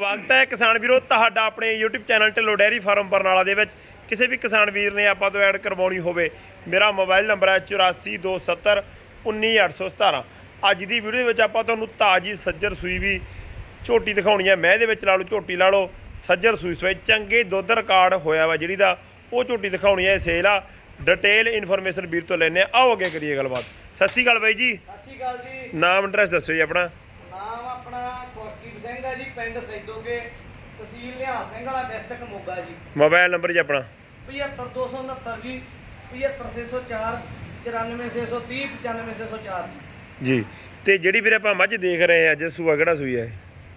ਸਵਾਗਤ ਹੈ ਕਿਸਾਨ ਵੀਰੋ ਤੁਹਾਡਾ ਆਪਣੇ YouTube channel Dhillon dairy farm Barnala ਦੇ ਵਿੱਚ। ਕਿਸੇ ਵੀ ਕਿਸਾਨ ਵੀਰ ਨੇ ਆਪਾਂ ਤੋਂ ਐਡ ਕਰਵਾਉਣੀ ਹੋਵੇ ਮੇਰਾ ਮੋਬਾਈਲ ਨੰਬਰ ਹੈ 8427 19817 ਅੱਜ ਦੀ ਵੀਡੀਓ ਦੇ ਵਿੱਚ ਆਪਾਂ ਤੁਹਾਨੂੰ ਤਾਜੀ ਸੱਜਰ ਸੂਈ ਵੀ ਝੋਟੀ ਦਿਖਾਉਣੀ ਹੈ। ਮੈਂ ਦੇ ਵਿੱਚ ਲਾ ਲਓ ਝੋਟੀ ਲਾ ਲਓ। ਸੱਜਰ ਸੂਈ ਸਵੇ ਚੰਗੇ ਦੁੱਧ ਰਿਕਾਰਡ ਹੋਇਆ ਵਾ ਜਿਹੜੀ ਦਾ ਉਹ ਝੋਟੀ ਦਿਖਾਉਣੀ ਹੈ ਸੇਲ ਆ। ਡਿਟੇਲ ਇਨਫੋਰਮੇਸ਼ਨ ਵੀਰ ਤੋਂ ਲੈਣੇ ਆਓ ਅੱਗੇ ਕਰੀਏ ਗੱਲਬਾਤ। ਸਤਿ ਸ਼੍ਰੀ ਅਕਾਲ ਬਾਈ ਜੀ। ਸਤਿ ਸ਼੍ਰੀ ਅਕਾਲ ਜੀ। ਨਾਮ ਐਡਰੈਸ ਦੱਸੋ ਜੀ ਆਪਣਾ ਨਾਮ ਆਪਣਾ ਕੋਸ਼ਦੀਪ ਸਿੰਘ ਹੈ ਜੀ ਪਿੰਡ ਸੈਦੋਕੇ ਤਹਿਸੀਲ ਨਿਹਾਲ ਸਿੰਘ ਵਾਲਾ ਡਿਸਟ੍ਰਿਕਟ ਮੋਗਾ ਜੀ। ਮੋਬਾਈਲ ਨੰਬਰ ਜੀ ਆਪਣਾ। 75269 ਜੀ 75604 94630 95604 ਜੀ। ਤੇ ਜਿਹੜੀ ਵੀਰੇ ਆਪਾਂ ਮੱਝ ਦੇਖ ਰਹੇ ਆ ਅੱਜ ਸੂਆ ਕਿਹੜਾ ਸੂਈ ਹੈ?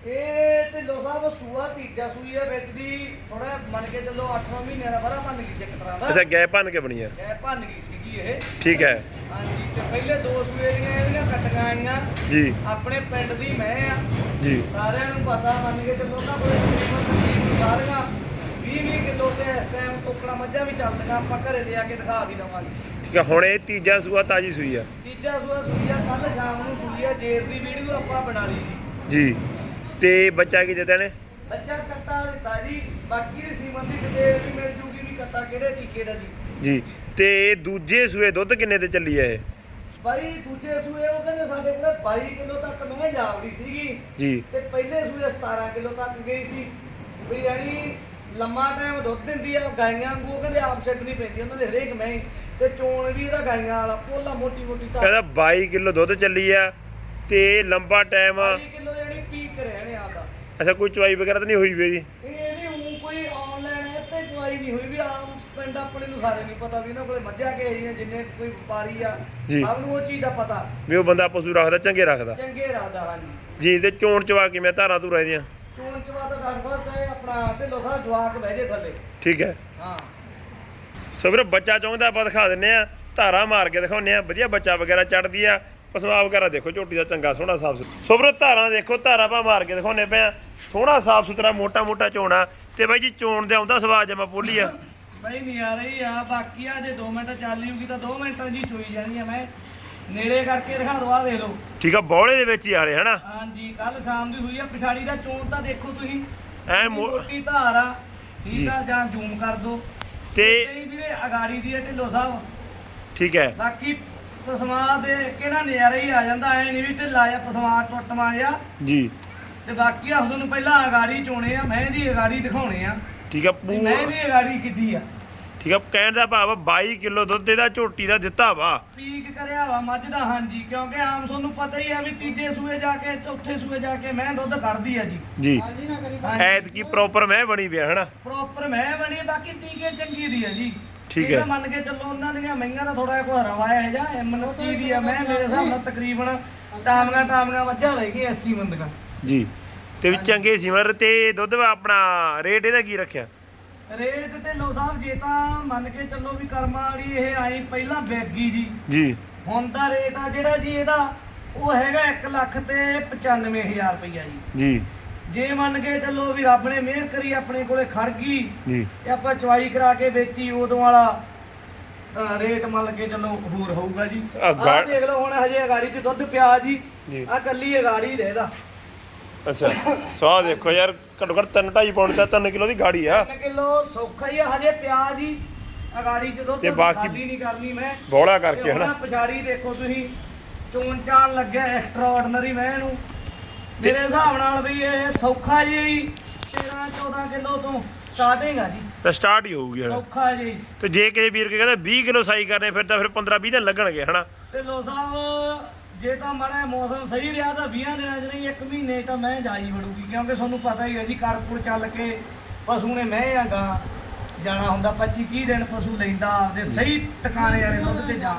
ਇਹ ਤੇ ਲੋ ਸਾਹਿਬ ਸੂਆ ਤੀਜਾ ਸੂਈ ਹੈ ਵਿੱਚ ਦੀ ਥੋੜਾ ਮੰਨ ਕੇ ਚੱਲੋ 8ਵਾਂ ਮਹੀਨੇ ਦਾ ਬੜਾ ਭੰਨ ਗਈ ਸੀ ਇੱਕ ਤਰ੍ਹਾਂ ਦਾ। ਅੱਛਾ ਗੈ ਭੰਨ ਕੇ ਬਣੀ ਆ। ਇਹ ਭੰਨ ਗਈ ਸੀਗੀ ਇਹ। ਠੀਕ ਹੈ। ਹਾਂਜੀ ਤੇ ਪਹਿਲੇ ਦੋ ਸੂਏ ਦੀਆਂ ਇਹਦੀਆਂ ਕੱਟੀਆਂ ਆਈਆਂ। ਜੀ। ਆਪਣੇ ਪਿੰਡ ਦੀ ਮੈਂ ਆ। ਜੀ। ਸਾਰਿਆਂ ਨੂੰ ਪਤਾ ਮੰਨ ਕੇ ਚੱਲੋ ਨਾ ਕੋਈ ਤਕਰੀਬਨ ਤਕਰੀਬਨ ਸਾਰੀਆਂ 20 20 ਕਿਲੋ ਤੇ ਇਸ ਟਾਈਮ ਟੋਕੜਾ ਮੱਝਾਂ ਵੀ ਚੱਲਦੀਆਂ ਆਪਾਂ ਘਰੇ ਲਿਆ ਕੇ ਦਿਖਾ ਵੀ ਦਵਾਂਗੇ। ਠੀਕ ਹੈ ਹੁਣ ਇਹ ਤੀਜਾ ਸੂਆ ਤਾਜੀ ਸੂਈ ਆ। ਤੀਜਾ ਸੂਆ ਸੂਈਆ ਕੱਲ ਸ਼ਾਮ ਨੂੰ ਸੂਈਆ ਜੇਰ ਦੀ ਵੀਡੀਓ ਆਪਾਂ ਬਣਾ ਲਈ ਜੀ ਜੀ ਤੇ ਬੱਚਾ ਕੀ ਦਿੱਤਾ ਨੇ ਬੱਚਾ ਕੱਟਾ ਦਿੱਤਾ ਜੀ ਬਾਕੀ ਦੀ ਸੀਮਨ ਦੀ ਡਿਟੇਲ ਵੀ ਮਿਲ ਜੂਗੀ ਵੀ ਕੱਟਾ ਕਿਹੜੇ ਟੀਕੇ ਦਾ ਜੀ। ਜੀ ਤੇ ਦੂਜੇ ਸੂਏ ਦੁੱਧ ਕਿੰਨੇ ਤੇ ਚੱਲੀ ਆ ਇਹ? ਬਾਈ ਦੂਜੇ ਸੂਏ ਉਹ ਕਹਿੰਦੇ ਸਾਡੇ ਕੋਲ 22 ਕਿਲੋ ਤੱਕ ਮੈਂ ਜਾਵੜੀ ਸੀਗੀ। ਜੀ। ਤੇ ਪਹਿਲੇ ਸੂਏ 17 ਕਿਲੋ ਤੱਕ ਗਈ ਸੀ। ਵੀ ਯਾਨੀ ਲੰਮਾ ਟਾਈਮ ਦੁੱਧ ਦਿੰਦੀ ਆ ਗਾਈਆਂ ਵਾਂਗੂ ਉਹ ਕਹਿੰਦੇ ਆਪ ਛੱਡਣੀ ਪੈਂਦੀ ਉਹਨਾਂ ਦੇ ਹਰੇਕ ਮੈਂ ਤੇ ਚੋਣ ਵੀ ਇਹਦਾ ਗਾਈਆਂ ਵਾਲਾ ਪੋਲਾ ਮੋਟੀ ਮੋਟੀ ਤਾਂ ਕਹਿੰਦਾ 22 ਕਿਲੋ ਦੁੱਧ ਚੱਲੀ ਆ ਤੇ ਲੰਬਾ ਟਾਈਮ 22 ਕਿਲੋ ਯਾਨੀ ਪੀਕ ਰਹਿਣੇ ਆਦਾ ਅੱਛਾ ਕੋਈ ਚਵਾਈ ਵਗੈਰਾ ਤਾਂ ਨਹੀਂ ਹੋਈ ਵੀ ਜੀ ਇਹ ਨਹੀਂ ਉਹ ਕੋਈ ਆਨਲਾਈਨ ਇੱਥੇ ਚਵਾਈ ਨਹੀਂ ਹੋਈ ਵੀ ਆਮ ਪਿੰਡ ਆਪਣੇ ਨੂੰ ਸਾਰੇ ਨਹੀਂ ਪਤਾ ਵੀ ਇਹਨਾਂ ਕੋਲੇ ਮੱਝਾਂ ਕੇ ਆਈਆਂ ਜਿੰਨੇ ਕੋਈ ਵਪਾਰੀ ਆ ਜੀ। ਸਭ ਨੂੰ ਉਹ ਚੀਜ਼ ਦਾ ਪਤਾ। ਵੀ ਉਹ ਬੰਦਾ ਪਸ਼ੂ ਰੱਖਦਾ ਚੰਗੇ ਰੱਖਦਾ। ਚੰਗੇ ਰਾਦਾ ਹਾਂਜੀ। ਜੀ ਤੇ ਚੋਣ ਚਵਾ ਕਿਵੇਂ ਧਾਰਾਂ ਧੂਰਾਂ ਦੀਆਂ ਚੋਣ ਚਵਾ ਤਾਂ ਡਾਕਟਰ ਸਾਹਿਬ ਚਾਹੇ ਆਪਣਾ ਢਿੱਲੋਂ ਸਾਹਿਬ ਜਵਾਕ ਬਹਿ ਜੇ ਥੱਲੇ। ਠੀਕ ਹੈ। ਹਾਂ। ਸੋ ਵੀਰੇ ਬੱਚਾ ਚਾਹੁੰਦਾ ਆਪਾਂ ਦਿਖਾ ਦਿੰਨੇ ਆ। ਧਾਰਾ ਮਾਰ ਕੇ ਦਿਖਾਉਂਦੇ ਆ। ਵਧੀਆ ਬੱਚਾ ਵਗੈਰਾ ਚੜਦੀ ਆ। ਪਸਮਾ ਵਗੈਰਾ ਦੇਖੋ ਝੋਟੀ ਦਾ ਚੰਗਾ ਸੋਹਣਾ ਸਾਫ਼ ਸੁਥਰਾ। ਸੋ ਵੀਰੇ ਧਾਰਾਂ ਦੇਖੋ ਧਾਰਾ ਆਪਾਂ ਮਾਰ ਕੇ ਦਿਖਾਉਂਦੇ ਪਏ ਆ। ਸੋਹਣਾ ਸਾਫ਼ ਸੁਥਰਾ ਮੋਟਾ ਮੋਟਾ ਚੋਣਾ ਤੇ ਬਾਈ ਜੀ ਚੋਣ ਦੇ ਆਉਂਦਾ ਸਵਾਦ ਜਮਾ ਪੋਲੀ ਆ। ਬਈ ਨਹੀਂ ਆ ਰਹੀ ਆ ਬਾਕੀ ਆ ਜੇ 2 ਮਿੰਟ ਚੱਲ ਜੂਗੀ ਤਾਂ 2 ਮਿੰਟਾਂ ਜੀ ਚੋਈ ਜਾਣੀ ਆ ਮੈਂ। ਨੇੜੇ ਕਰਕੇ ਦਿਖਾ ਦਵਾ ਦੇ ਲਓ। ਠੀਕ ਆ ਬੌਲੇ ਦੇ ਵਿੱਚ ਹੀ ਆ ਰਹੇ ਹਨਾ? ਹਾਂਜੀ ਕੱਲ ਸ਼ਾਮ ਦੀ ਹੋਈ ਆ ਪਿਛਾੜੀ ਦਾ ਚੋਣ ਤਾਂ ਦੇਖੋ ਤੁਸੀਂ। ਐ ਮੋਟੀ ਧਾਰ ਆ ਜੀ। ਠੀਕ ਆ ਜਾਂ। ਜ਼ੂਮ ਕਰ ਦੋ। ਤੇ ਨਹੀਂ ਵੀਰੇ ਅਗਾੜੀ ਦੀ ਆ ਢਿੱਲੋ ਸਾਹਿਬ। ਠੀਕ ਹੈ। ਬਾਕੀ ਪਸਮਾ ਦੇ ਕੇ ਨਾ ਨਜ਼ਾਰਾ ਹੀ ਆ ਜਾਂਦਾ ਐ ਨਹੀਂ ਵੀ ਢਿੱਲਾ ਆ ਪਸਮਾ ਟੁੱਟ ਮਾਰਿਆ। ਜੀ। ਤੇ ਬਾਕੀ ਆ ਤੁਹਾਨੂੰ ਪਹਿਲਾਂ ਅਗਾੜੀ ਚੋਣੇ ਆ ਮੈਂ ਦੀ ਅਗਾੜੀ ਦਿਖਾਉਣੇ ਆ। ਠੀਕ ਆ ਪੂ ਮੈਂ ਦੀ ਅਗਾੜੀ ਕਿੱਡੀ ਆ। ਠੀਕ ਆ ਕਹਿਣ ਦਾ ਭਾਵ 22 ਕਿਲੋ ਦੁੱਧ ਇਹਦਾ ਝੋਟੀ ਦਾ ਦਿੱਤਾ ਵਾ। ਪੀਕ ਕਰਿਆ ਵਾ ਮੱਝ ਦਾ ਹਾਂਜੀ ਕਿਉਂਕਿ ਆਮ ਤੁਹਾਨੂੰ ਪਤਾ ਹੀ ਆ ਵੀ ਤੀਜੇ ਸੂਏ ਜਾ ਕੇ ਚੌਥੇ ਸੂਏ ਜਾ ਕੇ ਮੈਂ ਦੁੱਧ ਕੱਢਦੀ ਆ ਜੀ। ਜੀ। ਹਾਂਜੀ ਐਤ ਕੀ ਪ੍ਰੋਪਰ ਮੈਂ ਬਣੀ ਪਿਆ ਹਨਾ? ਪ੍ਰੋਪਰ ਮੈਂ ਬਣੀ ਬਾਕੀ ਟੀਕੇ ਚੰਗੀ ਦੀ ਆ ਜੀ। ਠੀਕ ਇਹ ਹੈ। ਤਾਂ ਮੰਨ ਕੇ ਚੱਲੋ ਉਹਨਾਂ ਦੀਆਂ ਮਹਿੰਗਾਂ ਦਾ ਥੋੜਾ ਜਿਹਾ ਰਵਾਇਆ ਹੈ ਜਾਂ ਐਮਨਤੀ ਦੀ ਆ ਮੈਂ ਮੇਰੇ ਹਿਸਾਬ ਨਾਲ ਤਕਰੀਬਨ ਟਾਮੀਆਂ ਟਾਮੀਆਂ ਮੱਝਾਂ ਲੈ ਗਈ 80 ਬੰਦਗਾ ਜੀ। ਤੇ ਵੀ ਚੰਗੇ ਸਿਮਰ ਤੇ ਦੁੱਧ ਆਪਣਾ ਰੇਟ ਇਹਦਾ ਕੀ ਰੱਖਿਆ? ਰੇਟ ਢਿੱਲੋਂ ਸਾਹਿਬ ਜੇ ਤਾਂ ਮੰਨ ਕੇ ਚੱਲੋ ਵੀ ਕਰਮਾਂ ਵਾਲੀ ਇਹ ਆਈ ਪਹਿਲਾਂ ਬੈਗੀ ਜੀ। ਜੀ। ਹੁਣ ਦਾ ਰੇਟ ਆ ਜਿਹੜਾ ਜੀ ਇਹਦਾ ਉਹ ਹੈਗਾ 1 ਲੱਖ ਤੇ 95000 ਰੁਪਈਆ ਜੀ। ਜੀ। ਜੇ ਮੰਨ ਕੇ ਚੱਲੋ ਵੀ ਰੱਬ ਨੇ ਮਿਹਰ ਕਰੀ ਆਪਣੇ ਕੋਲੇ ਖੜ ਗਈ ਜੀ। ਤੇ ਆਪਾਂ ਚਵਾਈ ਕਰਾ ਕੇ ਵੇਚੀ ਉਦੋਂ ਵਾਲਾ ਰੇਟ ਮੰਨ ਕੇ ਚੱਲੋ ਹੋਰ ਹੋਊਗਾ ਜੀ। ਗਾ- ਦੇਖ ਲਓ ਹੁਣ ਹਜੇ ਅਗਾੜੀ 'ਚ ਦੁੱਧ ਪਿਆ ਜੀ। ਆ ਕੱਲੀ ਅਗਾੜੀ ਦੇ। ਇਹਦਾ ਅੱਛਾ। ਸਵਾਹ ਦੇਖੋ ਯਾਰ ਘੱਟੋ ਘੱਟ 3 2.5 ਪੌਂਡ ਤਾਂ 3 ਕਿਲੋ ਦੀ ਗਾੜੀ ਆ। 3 ਕਿਲੋ ਸੌਖਾ ਹੀ ਆ ਹਜੇ ਪਿਆ ਜੀ ਅਗਾੜੀ ਦੁੱਧ ਤੇ ਬਾਕੀ- ਖਾਲੀ ਨਹੀਂ ਕਰਨੀ ਮੈਂ। ਬੋਲਾ ਕਰਕੇ ਹਨਾ। ਪਛਾੜੀ ਦੇਖੋ ਤੁਸੀਂ ਚੋਣ ਚਾਣ ਲੱਗਿਆ ਐਕਸਟਰਾ ਆਰਡੀਨਰੀ ਮੈਂ ਇਹਨੂੰ। ਮੇਰੇ ਹਿਸਾਬ ਨਾਲ ਵੀ ਇਹ ਸੌਖਾ ਜੀ। 13 14 ਕਿਲੋ ਤੋਂ ਸਟਾਰਟਿੰਗ ਆ ਜੀ। ਤਾਂ ਸਟਾਰਟ ਹੀ ਹੋਊਗੀ ਹਨਾ ਸੌਖਾ ਜੀ। ਤੇ ਜੇ ਕਿਸੇ ਵੀਰ ਕੇ ਕਹਿੰਦਾ 20 ਕਿਲੋ ਸਾਈ ਕਰਨੇ ਫਿਰ ਤਾਂ ਫਿਰ 15 20 ਦਿਨ ਲੱਗਣਗੇ ਹਨਾ। ਤੇ ਲੋ ਸਾਹਿਬ ਜੇ ਤਾਂ ਮਾੜਾ ਮੌਸਮ ਸਹੀ ਰਿਹਾ ਤਾਂ 20 ਦਿਨਾਂ 'ਚ ਨਹੀਂ ਇੱਕ ਮਹੀਨੇ 'ਚ ਤਾਂ ਮੈਂ ਜਾਈ ਵੜੂਗੀ ਕਿਉਂਕਿ ਤੁਹਾਨੂੰ ਪਤਾ ਹੀ ਹੈ ਜੀ ਕੜਪੁਰ ਚੱਲ ਕੇ ਪਸ਼ੂ ਨੇ ਮੈਂ ਆਗਾ ਜਾਣਾ ਹੁੰਦਾ 25 30 ਦਿਨ ਪਸ਼ੂ ਲੈਂਦਾ ਆਪਦੇ ਸਹੀ ਟਿਕਾਣੇ ਵਾਲੇ ਦੁੱਧ ਤੇ ਜਾ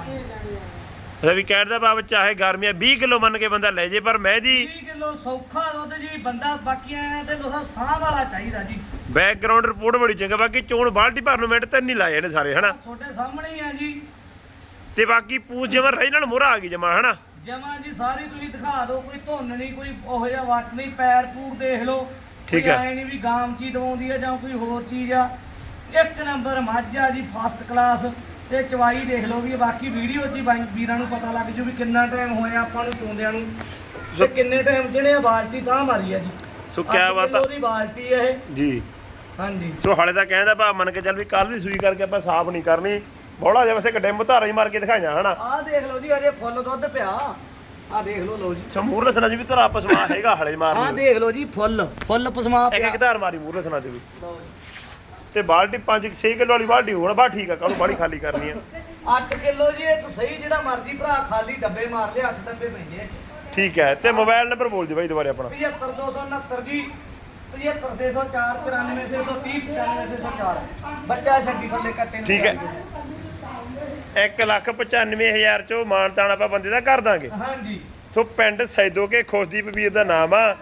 ਅੱਛਾ ਵੀ ਕਹਿਣ ਦਾ ਭਾਵ ਚਾਹੇ ਗਰਮੀਆਂ 20 ਕਿਲੋ ਮੰਨ ਕੇ ਬੰਦਾ ਲੈ ਜੇ ਪਰ ਮੈਂ ਦੀ 30 ਕਿਲੋ ਸੌਖਾ ਦੁੱਧ ਜੀ ਬੰਦਾ ਬਾਕੀਆਂ ਤੇ ਲੋ ਸਾਹਿਬ ਸਾਹ ਵਾਲਾ ਚਾਹੀਦਾ ਜੀ। ਬੈਕਗ੍ਰਾਉਂਡ ਰਿਪੋਰਟ ਬੜੀ ਚੰਗਾ ਬਾਕੀ ਚੋਣ ਬਾਲਟੀ ਭਰਨ ਨੂੰ ਮਿੰਟ ਤਾਂ ਨਹੀਂ ਲਾਏ ਨੇ ਸਾਰੇ ਹਨਾ? ਤੁਹਾਡੇ ਸਾਹਮਣੇ ਹੀ ਆ ਜੀ। ਤੇ ਬਾਕੀ ਪੂਛ ਜਮਾ ਰਹੀ ਨਾਲ ਮੋਹਰਾ ਆ ਗਈ ਜਮਾ ਹਨਾ? ਜਮਾ ਜੀ ਸਾਰੀ ਤੁਸੀਂ ਦਿਖਾ ਦਿਓ ਕੋਈ ਧੁੰਨ ਨਹੀਂ ਕੋਈ ਉਹੋ ਜਿਹਾ ਵੱਟ ਨਹੀਂ ਪੈਰ ਪੂਰ ਦੇਖ ਲਓ। ਠੀਕ ਹੈ। ਐ ਨਹੀਂ ਵੀ ਗਾਮਚੀ ਦਵਾਉਂਦੀ ਆ ਜਾਂ ਕੋਈ ਹੋਰ ਚੀਜ਼ ਆ। ਇੱਕ ਨੰਬਰ ਮੱਝ ਆ ਜੀ ਫਸਟ ਕਲਾਸ ਤੇ ਚਵਾਈ ਦੇਖ ਲਓ ਵੀ ਬਾਕੀ ਵੀਡੀਓ 'ਚ ਹੀ ਬਾਈ ਵੀਰਾਂ ਨੂੰ ਪਤਾ ਲੱਗ ਜੂ ਵੀ ਕਿੰਨਾ ਟਾਈਮ ਹੋਇਆ ਆਪਾਂ ਨੂੰ ਚੋਂਦਿਆਂ ਨੂੰ। ਤੇ ਕਿੰਨੇ ਟਾਈਮ ਜਿਹੜੇ ਆ ਬਾਲਟੀ ਤਾਂ ਮਾਰੀ ਆ ਜੀ। ਸੋ ਕਿਆ ਬਾਤ ਆ। ਕਿੱਲੋ ਦੀ ਬਾਲਟੀ ਇਹ। ਜੀ। ਹਾਂਜੀ। ਸੋ ਹਾਲੇ ਤਾਂ ਕਹਿੰਦਾ ਭਾ ਮੰਨ ਕੇ ਚੱਲ ਵੀ ਕੱਲ ਦੀ ਸੂਈ ਕਰਕੇ ਆਪਾਂ ਸਾਫ਼ ਨਹੀਂ ਕਰਨੀ। ਬੋਲਾ ਜਿਹਾ ਵੈਸੇ ਗੱਡੇ ਮੁਤਾਰਾ ਹੀ ਮਾਰ ਕੇ ਦਿਖਾਈਆਂ ਹਨਾ? ਆਹ ਦੇਖ ਲਓ ਜੀ ਅਜੇ ਫੁੱਲ ਦੁੱਧ ਪਿਆ। ਆਹ ਦੇਖ ਲਓ ਲਓ ਜੀ। ਅੱਛਾ ਮੂਰ ਲਸਣਾ ਜੀ ਵੀ ਧਰਾ ਪਸਮਾ ਹੈਗਾ ਹਲੇ ਆਹ ਮਾਰਨੀ ਦੇਖ ਲਓ ਜੀ ਫੁੱਲ। ਫੁੱਲ ਪਸਮਾ ਇੱਕ ਪਿਆ। ਇੱਕ ਧਾਰ ਮਾਰੀ ਮੂਰ ਲਸਣਾ ਤੇ ਵੀ। ਲਓ ਜੀ। ਤੇ ਬਾਲਟੀ 5 6 ਕਿਲੋ ਵਾਲੀ ਬਾਲਟੀ ਹੋਣ ਬਾ ਠੀਕ ਆ ਕਾਹਨੂੰ ਬਾੜੀ ਖਾਲੀ ਕਰਨੀ ਆ? 8 ਕਿਲੋ ਜੀ ਇਹ ਚ ਸਹੀ ਜਿਹੜਾ ਮਰਜ਼ੀ ਭਰਾ ਖਾਲੀ ਡੱਬੇ ਮਾਰ ਲਿਆ 8 ਡੱਬੇ ਪੈਂਦੇ ਆ ਠੀਕ ਹੈ ਤੇ ਮੋਬਾਈਲ ਨੰਬਰ ਬੋਲ ਦਿਓ ਬਾਈ ਦੁਬਾਰੇ ਆਪਣਾ। 75269 ਜੀ 75604 94630 95604 ਬੱਚਾ ਛੱਡੀ ਥੱਲੇ ਕੱਟੇ ਨੂੰ ਠੀਕ ਹੈ। ਤਿਆਰ 1 ਲੱਖ 95000 ਚੋਂ ਮਾਨਤਾਨ ਆਪਾਂ ਬੰਦੇ ਦਾ ਕਰ ਦਾਂਗੇ। ਹਾਂਜੀ। ਸੋ ਪਿੰਡ ਸੈਦੋ ਕੇ ਖੁਸ਼ਦੀਪ ਵੀਰ ਦਾ ਨਾਮ ਆ।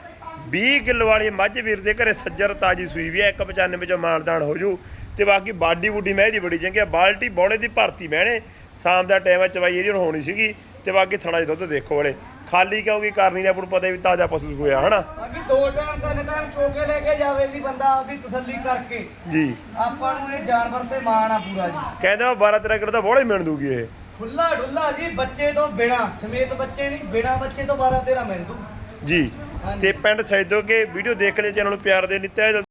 20 ਕਿਲੋ ਵਾਲੀ ਮੱਝ ਵੀਰ ਦੇ ਘਰੇ ਸੱਜਰ ਤਾਜੀ ਸੂਈ ਵੀ ਆ 195 ਚੋਂ ਮਾਨਦਾਨ ਹੋ ਜੂ। ਤੇ ਬਾਕੀ ਬਾਡੀ ਬੁੱਡੀ ਮੈਂ ਦੀ ਬੜੀ ਚੰਗੀ ਆ ਬਾਲਟੀ ਬੋਲੇ ਦੀ ਭਰਤੀ ਮੈਨੇ ਸ਼ਾਮ ਦਾ ਟਾਈਮ ਆ ਚਵਾਈ ਇਹਦੀ ਹੁਣ ਹੋਣੀ ਸੀਗੀ। ਤੇ ਬਾਕੀ ਥੋੜਾ ਜਿਹਾ ਦੁੱਧ ਦੇਖੋ ਵਾਲੇ। ਖਾਲੀ ਕਿਉਂਕਿ ਕਰਨੀ ਨੇ? ਆਪਾਂ ਨੂੰ ਪਤਾ ਵੀ ਤਾਜ਼ਾ ਪਸ਼ੂ ਹੋਇਆ ਹਨਾ? ਬਾਕੀ ਦੋ ਟਾਈਮ ਤਿੰਨ ਟਾਈਮ ਚੋਕੇ ਲੈ ਕੇ ਜਾਵੇ ਜੀ ਬੰਦਾ ਆਪਦੀ ਤਸੱਲੀ ਕਰਕੇ। ਜੀ। ਆਪਾਂ ਨੂੰ ਇਹ ਜਾਨਵਰ ਤੇ ਮਾਣ ਆ ਪੂਰਾ ਜੀ। ਕਹਿੰਦੇ ਉਹ 12 13 ਕਿਲੋ ਤਾਂ ਬੋਲੇ ਮਿਲ ਦੂਗੀ ਇਹ। ਖੁੱਲਾ ਡੁੱਲਾ ਜੀ ਬੱਚੇ ਤੋਂ ਬਿਨਾ ਸਮੇਤ ਬੱਚੇ ਨਹੀਂ ਬਿਨਾ ਬੱਚੇ ਤੋਂ 12 13 ਮਿੰਟ ਜੀ। ਹਾਂਜੀ। ਤੇ ਪਿੰਡ ਸੈਦੋ ਕੇ ਵੀਡੀਓ ਦੇਖ ਲੈ ਚੈਨਲ ਨੂੰ ਪਿਆਰ ਦੇ ਨਿੱਤਿਆ